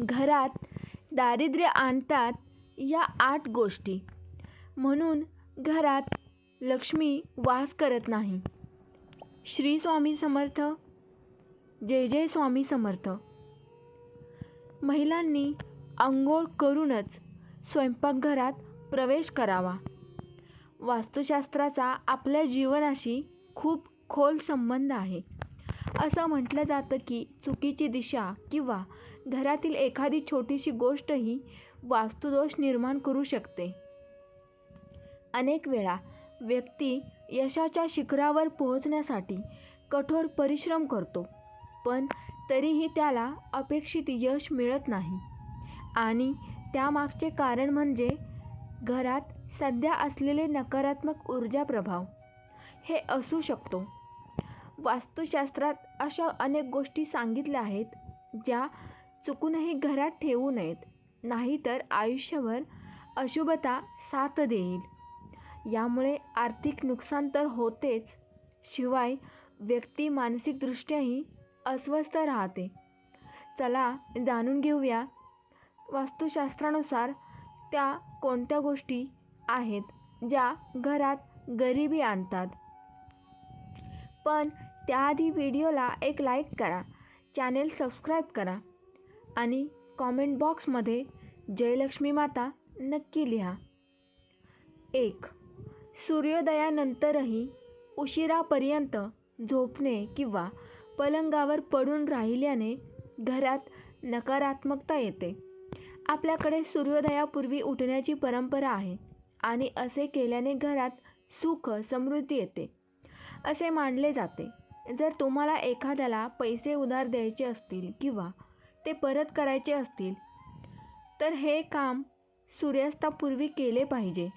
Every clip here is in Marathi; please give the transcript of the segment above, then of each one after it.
घरात दारिद्र्य आणतात या आठ गोष्टी. म्हणून घरात लक्ष्मी वास करत नाही. श्री स्वामी समर्थ जय जय स्वामी समर्थ. महिलांनी आंघोळ करूनच स्वयंपाकघरात प्रवेश करावा. वास्तुशास्त्राचा आपल्या जीवनाशी खूप खोल संबंध आहे. असं म्हटलं जातं की चुकीची दिशा किंवा घरातील एखादी छोटीशी गोष्टही वास्तुदोष निर्माण करू शकते. अनेक वेळा व्यक्ती यशाच्या शिखरावर पोहोचण्यासाठी कठोर परिश्रम करतो पण तरीही त्याला अपेक्षित यश मिळत नाही. आणि त्यामागचे कारण म्हणजे घरात सध्या असलेले नकारात्मक ऊर्जा प्रभाव. हे असू शकतो. वास्तुशास्त्रात अशा अनेक गोष्टी सांगितल्या आहेत ज्या चुकूनही घरात ठेवू नयेत. नाहीतर आयुष्यभर अशुभता साथ देईल. यामुळे आर्थिक नुकसान तर होतेच शिवाय व्यक्ती मानसिकदृष्ट्याही अस्वस्थ राहते. चला जाणून घेऊया वास्तुशास्त्रानुसार त्या कोणत्या गोष्टी आहेत ज्या घरात गरिबी आणतात. पण त्याआधी व्हिडिओला एक लाईक करा चॅनेल सबस्क्राईब करा आणि कॉमेंट बॉक्समध्ये जयलक्ष्मी माता नक्की लिहा. एक सूर्योदयानंतरही उशिरापर्यंत झोपणे किंवा पलंगावर पडून राहिल्याने घरात नकारात्मकता येते. आपल्याकडे सूर्योदयापूर्वी उठण्याची परंपरा आहे आणि असे केल्याने घरात सुख समृद्धी येते. असे मानले जाते. जर तुम्हाला एखाद्याला पैसे उधार द्यायचे असतील किंवा ते परत करायचे असतील तर हे काम सूर्यास्तापूर्वी केले पाहिजे.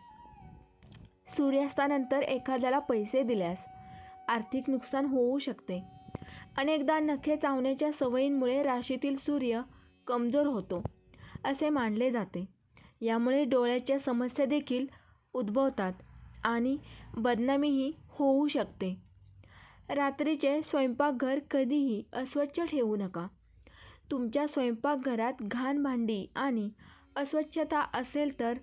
सूर्यास्तानंतर एखाद्याला पैसे दिल्यास आर्थिक नुकसान होऊ शकते. अनेकदा नखे चावण्याच्या सवयींमुळे राशीतील सूर्य कमजोर होतो असे मानले जाते. यामुळे डोळ्याच्या समस्या देखील उद्भवतात आणि बदनामीही होऊ शकते. रात्रीचे स्वयंपाकघर कधीही अस्वच्छ ठेवू नका. तुमच्या स्वयंपाकघरात घाण भांडी आणि अस्वच्छता असेल तर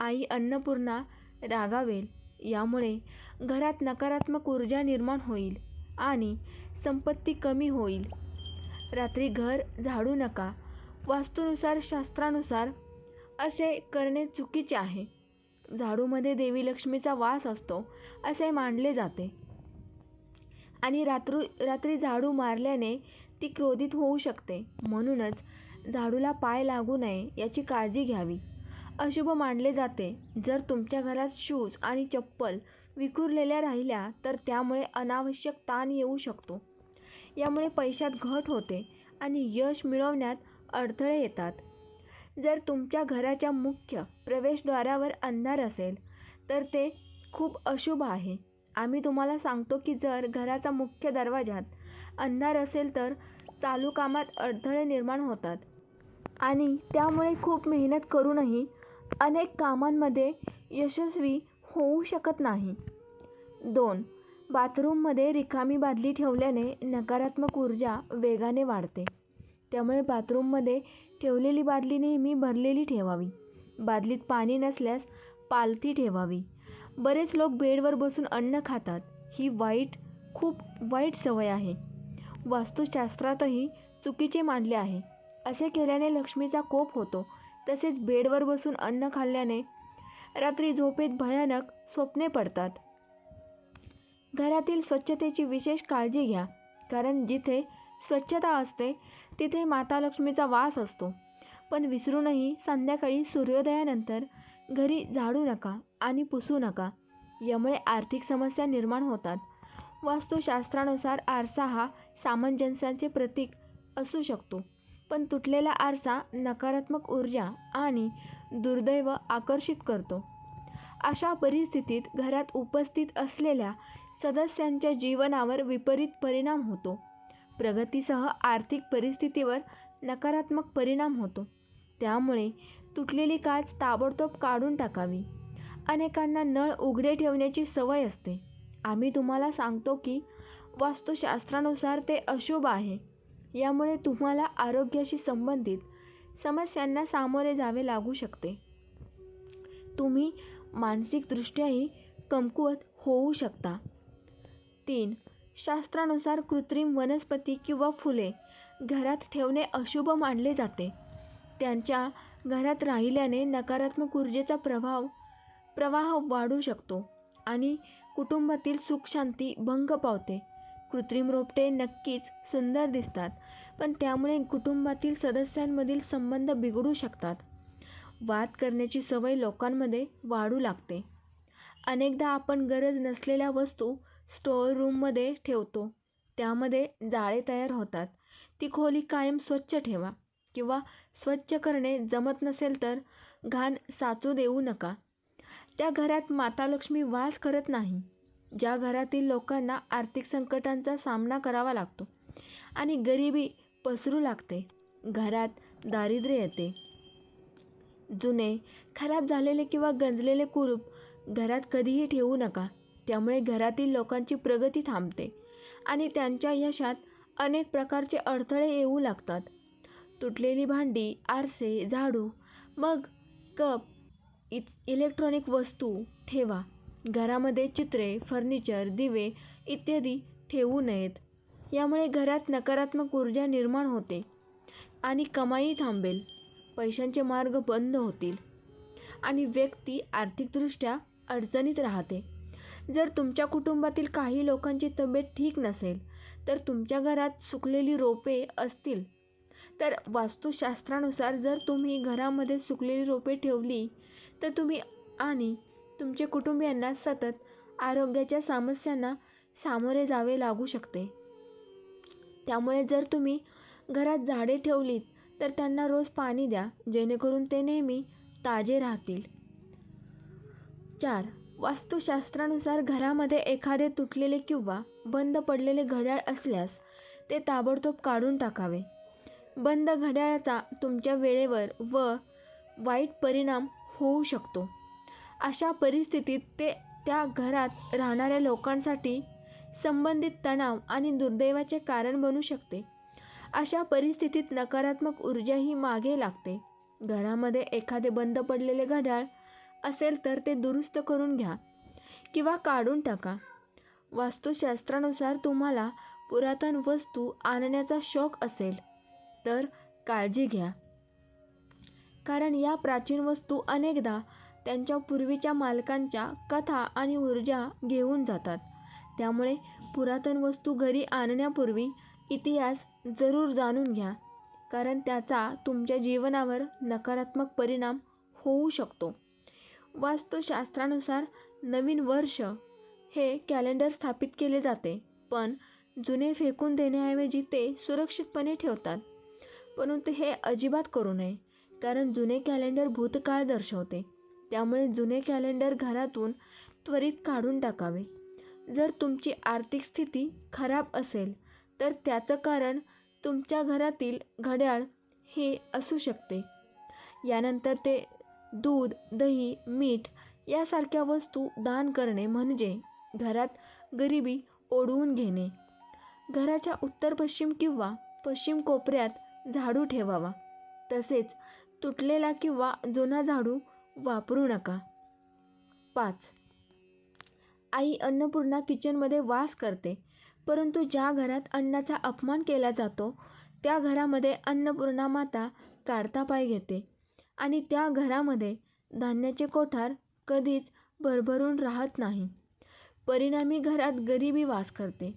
आई अन्नपूर्णा रागावेल. यामुळे घरात नकारात्मक ऊर्जा निर्माण होईल आणि संपत्ती कमी होईल. रात्री घर झाडू नका. वास्तूनुसार शास्त्रानुसार असे करणे चुकीचे आहे. झाडूमध्ये देवी लक्ष्मीचा वास असतो असे मानले जाते. आणि रात्री रात्री झाडू मारल्याने ती क्रोधित होऊ शकते. म्हणूनच झाडूला पाय लागू नये याची काळजी घ्यावी. अशुभ मानले जाते. जर तुमच्या घरात शूज आणि चप्पल विखुरलेल्या राहिल्या तर त्यामुळे अनावश्यक ताण येऊ शकतो. यामुळे पैशात घट होते आणि यश मिळवण्यात अडथळे येतात. जर तुमच्या घराच्या मुख्य प्रवेशद्वारावर अंधार असेल तर ते खूप अशुभ आहे. आम्ही तुम्हाला सांगतो की जर घराचा मुख्य दरवाजात अंधार असेल तर चालू कामात अडथळे निर्माण होतात. आणि त्यामुळे खूप मेहनत करूनही अनेक कामांमध्ये यशस्वी होऊ शकत नाही. दोन बाथरूममध्ये रिकामी बादली ठेवल्याने नकारात्मक ऊर्जा वेगाने वाढते. त्यामुळे बाथरूममध्ये ठेवलेली बादली नेहमी भरलेली ठेवावी. बादलीत पाणी नसल्यास पालथी ठेवावी. बरेच लोक बेडवर बसून अन्न खातात. ही वाईट खूप वाईट सवय आहे. वास्तुशास्त्रातही चुकीचे मानले आहे. असे केल्याने लक्ष्मीचा कोप होतो. तसेच बेडवर बसून अन्न खाल्ल्याने रात्री झोपेत भयानक स्वप्ने पडतात. घरातील स्वच्छतेची विशेष काळजी घ्या. कारण जिथे स्वच्छता असते तिथे माता लक्ष्मीचा वास असतो. पण विसरूनही संध्याकाळी सूर्योदयानंतर घरी झाडू नका आणि पुसू नका. यामुळे आर्थिक समस्या निर्माण होतात. वास्तुशास्त्रानुसार आरसा हा सामंजस्याचे प्रतीक असू शकतो. पण तुटलेला आरसा नकारात्मक ऊर्जा आणि दुर्दैव आकर्षित करतो. अशा परिस्थितीत घरात उपस्थित असलेल्या सदस्यांच्या जीवनावर विपरीत परिणाम होतो. प्रगतीसह आर्थिक परिस्थितीवर नकारात्मक परिणाम होतो. त्यामुळे तुटलेली काच ताबडतोब काढून टाकावी. अनेकांना नळ उघडे ठेवण्याची सवय असते. आम्ही तुम्हाला सांगतो की वास्तुशास्त्रानुसार ते अशुभ आहे. यामुळे तुम्हाला आरोग्याशी संबंधित समस्यांना सामोरे जावे लागू शकते. तुम्ही मानसिकदृष्ट्याही कमकुवत होऊ शकता. तीन शास्त्रानुसार कृत्रिम वनस्पती किंवा फुले घरात ठेवणे अशुभ मानले जाते. त्यांच्या घरात राहिल्याने नकारात्मक ऊर्जेचा प्रभाव प्रवाह वाढू शकतो आणि कुटुंबातील सुखशांती भंग पावते. कृत्रिम रोपटे नक्कीच सुंदर दिसतात पण त्यामुळे कुटुंबातील सदस्यांमधील संबंध बिघडू शकतात. वाद करण्याची सवय लोकांमध्ये वाढू लागते. अनेकदा आपण गरज नसलेल्या वस्तू स्टोअर रूममध्ये ठेवतो. त्यामध्ये जाळे तयार होतात. ती खोली कायम स्वच्छ ठेवा किंवा स्वच्छ करणे जमत नसेल तर घाण साचू देऊ नका. त्या घरात माता लक्ष्मी वास करत नाही. ज्या घरातील लोकांना आर्थिक संकटांचा सामना करावा लागतो आणि गरिबी पसरू लागते घरात दारिद्र्य येते. जुने खराब झालेले किंवा गंजलेले कुरूप घरात कधीही ठेवू नका. त्यामुळे घरातील लोकांची प्रगती थांबते आणि त्यांच्या यशात अनेक प्रकारचे अडथळे येऊ लागतात. तुटलेली भांडी आरसे झाडू मग कप इ इलेक्ट्रॉनिक वस्तू ठेवा. घरामध्ये चित्रे फर्निचर दिवे इत्यादी ठेवू नयेत. यामुळे घरात नकारात्मक ऊर्जा निर्माण होते आणि कमाई थांबेल. पैशांचे मार्ग बंद होतील आणि व्यक्ती आर्थिकदृष्ट्या अडचणीत राहते. जर तुमच्या कुटुंबातील काही लोकांची तब्येत ठीक नसेल तर तुमच्या घरात सुकलेली रोपे असतील. तर वास्तुशास्त्रानुसार जर तुम्ही घरामध्ये सुकलेली रोपे ठेवली तर तुम्ही आणि तुमचे कुटुंबियांना सतत आरोग्याच्या समस्यांना सामोरे जावे लागू शकते. त्यामुळे जर तुम्ही घरात झाडे ठेवलीत तर त्यांना रोज पाणी द्या जेणेकरून ते नेहमी ताजे राहतील. चार. वास्तुशास्त्रानुसार घरामध्ये एखादे तुटलेले किंवा बंद पडलेले घड्याळ असल्यास ते ताबडतोब काढून टाकावे. बंद घड्याळाचा तुमच्या वेळेवर व वाईट परिणाम होऊ शकतो. अशा परिस्थितीत ते त्या घरात राहणाऱ्या लोकांसाठी संबंधित तणाव आणि दुर्दैवाचे कारण बनू शकते. अशा परिस्थितीत नकारात्मक ऊर्जाही मागे लागते. घरामध्ये एखादे बंद पडलेले घड्याळ असेल तर ते दुरुस्त करून घ्या किंवा काढून टाका. वास्तुशास्त्रानुसार तुम्हाला पुरातन वस्तू आणण्याचा शौक असेल तर काळजी घ्या. कारण या प्राचीन वस्तू अनेकदा त्यांच्या पूर्वीच्या मालकांच्या कथा आणि ऊर्जा घेऊन जातात. त्यामुळे पुरातन वस्तू घरी आणण्यापूर्वी इतिहास जरूर जाणून घ्या कारण त्याचा तुमच्या जीवनावर नकारात्मक परिणाम होऊ शकतो. वास्तुशास्त्रानुसार नवीन वर्ष हे कॅलेंडर स्थापित केले जाते पण जुने फेकून देण्याऐवजी ते सुरक्षितपणे ठेवतात. परंतु हे अजिबात करू नये. कारण जुने कॅलेंडर भूतकाळ दर्शवते. त्यामुळे जुने कॅलेंडर घरातून त्वरित काढून टाकावे. जर तुमची आर्थिक स्थिती खराब असेल तर त्याचं कारण तुमच्या घरातील घड्याळ हे असू शकते. यानंतर ते दूध दही मीठ यासारख्या वस्तू दान करणे म्हणजे घरात गरिबी ओढवून घेणे. घराच्या उत्तर पश्चिम किंवा पश्चिम कोपऱ्यात झाडू ठेवावा. तसेच तुटलेला किंवा जुना झाडू वापरू नका. पाच. आई अन्नपूर्णा किचनमध्ये वास करते परंतु ज्या घरात अन्नाचा अपमान केला जातो त्या घरामध्ये अन्नपूर्णा माता काढता पाय घेते आणि त्या घरामध्ये धान्याचे कोठार कधीच भरभरून राहत नाही. परिणामी घरात गरिबी वास करते.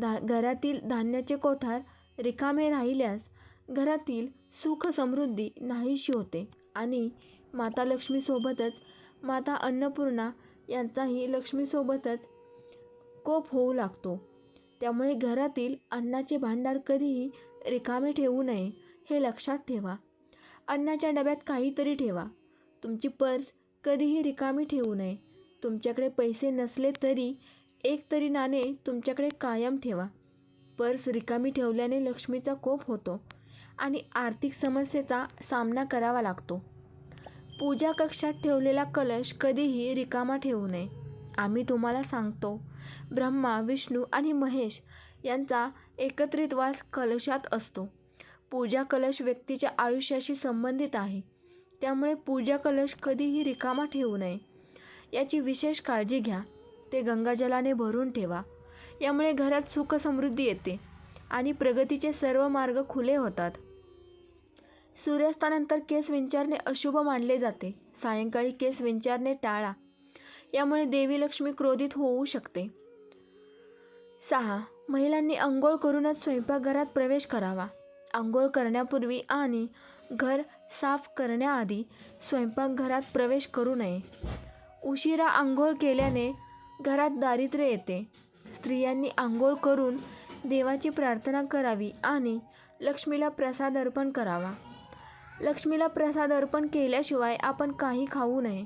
धा घरातील धान्याचे कोठार रिकामे राहिल्यास घरातील सुख समृद्धी नाहीशी होते. आणि माता लक्ष्मीसोबतच माता अन्नपूर्णा यांचाही लक्ष्मीसोबतच कोप होऊ लागतो. त्यामुळे घरातील अन्नाचे भांडार कधीही रिकामे ठेवू नये हे लक्षात ठेवा. अन्नाच्या डब्यात काहीतरी ठेवा. तुमची पर्स कधीही रिकामी ठेवू नये. तुमच्याकडे पैसे नसले तरी एक तरी नाणे तुमच्याकडे कायम ठेवा. पर्स रिकामी ठेवल्याने लक्ष्मीचा कोप होतो. आणि आर्थिक समस्येचा सामना करावा लागतो. पूजा कक्षात ठेवलेला कलश कधीही रिकामा ठेवू नये. आम्ही तुम्हाला सांगतो ब्रह्मा विष्णू आणि महेश यांचा एकत्रित वास कलशात असतो. पूजा कलश व्यक्तीच्या आयुष्याशी संबंधित आहे. त्यामुळे पूजा कलश कधीही रिकामा ठेवू नये. याची विशेष काळजी घ्या. ते गंगाजलाने भरून ठेवा. यामुळे घरात सुख समृद्धी येते आणि प्रगतीचे सर्व मार्ग खुले होतात. सूर्यास्तानंतर केस विंचारणे अशुभ मानले जाते. सायंकाळी केस विंचारणे टाळा. यामुळे देवी लक्ष्मी क्रोधित होऊ शकते. सहा. महिलांनी आंघोळ करूनच स्वयंपाकघरात प्रवेश करावा. आंघोळ करण्यापूर्वी आणि घर साफ करण्याआधी स्वयंपाकघरात प्रवेश करू नये. उशिरा आंघोळ केल्याने घरात दारिद्र्य येते. स्त्रियांनी आंघोळ करून देवाची प्रार्थना करावी आणि लक्ष्मीला प्रसाद अर्पण करावा. लक्ष्मीला प्रसाद अर्पण केल्याशिवाय आपण काही खाऊ नये.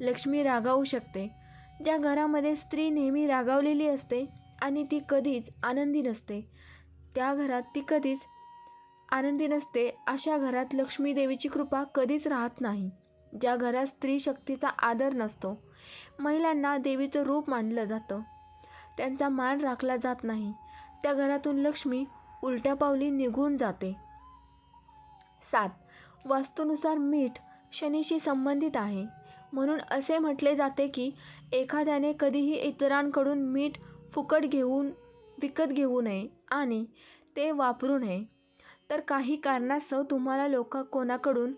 लक्ष्मी रागावू शकते. ज्या घरामध्ये स्त्री नेहमी रागावलेली असते आणि ती कधीच आनंदी नसते त्या घरात ती कधीच आनंदी नसते अशा घरात लक्ष्मी देवीची कृपा कधीच राहत नाही. ज्या घरात स्त्री शक्तीचा आदर नसतो महिलांना देवीचं रूप मानलं जातं. त्यांचा मान राखला जात नाही. त्या घरातून लक्ष्मी उलट्या पावली निघून जाते. सात. वास्तूनुसार मीठ शनीशी संबंधित आहे. म्हणून असे म्हटले जाते की एखाद्याने कधीही इतरांकडून मीठ फुकट घेऊन विकत घेऊ नये आणि ते वापरू नये. तर काही कारणास्तव तुम्हाला लोक कोणाकडून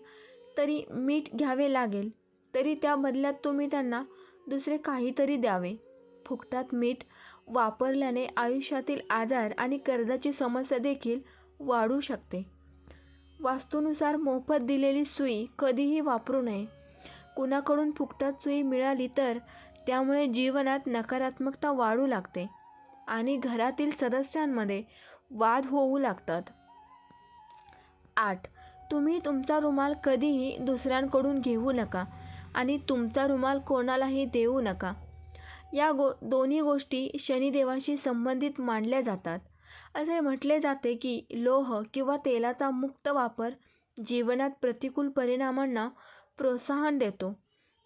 तरी मीठ घ्यावे लागेल तरी त्या बदल्यात तुम्ही त्यांना दुसरे काहीतरी द्यावे. फुकटात मीठ वापरल्याने आयुष्यातील आजार आणि कर्जाची समस्या देखील वाढू शकते. वास्तूनुसार मोफत दिलेली सुई कधीही वापरू नये. कुणाकडून फुकटात सुई मिळाली तर त्यामुळे जीवनात नकारात्मकता वाढू लागते आणि घरातील सदस्यांमध्ये वाद होऊ लागतात. आठ. तुम्ही तुमचा रुमाल कधीही दुसऱ्यांकडून घेऊ नका आणि तुमचा रुमाल कोणालाही देऊ नका. या गो दोन्ही गोष्टी शनिदेवाशी संबंधित मानल्या जातात. असे म्हटले जाते की लोह किंवा तेलाचा मुक्त वापर जीवनात प्रतिकूल परिणामांना प्रोत्साहन देतो.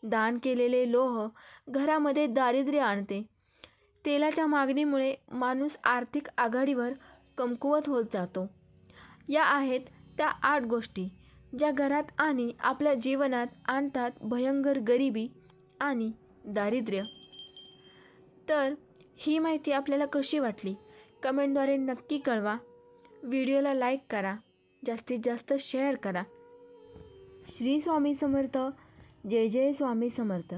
दान केलेले लोह घरामध्ये दारिद्र्य आणते. तेलाच्या मागणीमुळे माणूस आर्थिक आघाडीवर कमकुवत होत जातो. या आहेत त्या आठ गोष्टी ज्या घरात आणि आपल्या जीवनात आणतात भयंकर गरिबी आणि दारिद्र्य. तर ही माहिती आपल्याला कशी वाटली? कमेंटद्वारे नक्की कळवा. व्हिडिओला लाईक करा. जास्तीत जास्त शेअर करा. श्री स्वामी समर्थ. जय जय स्वामी समर्थ.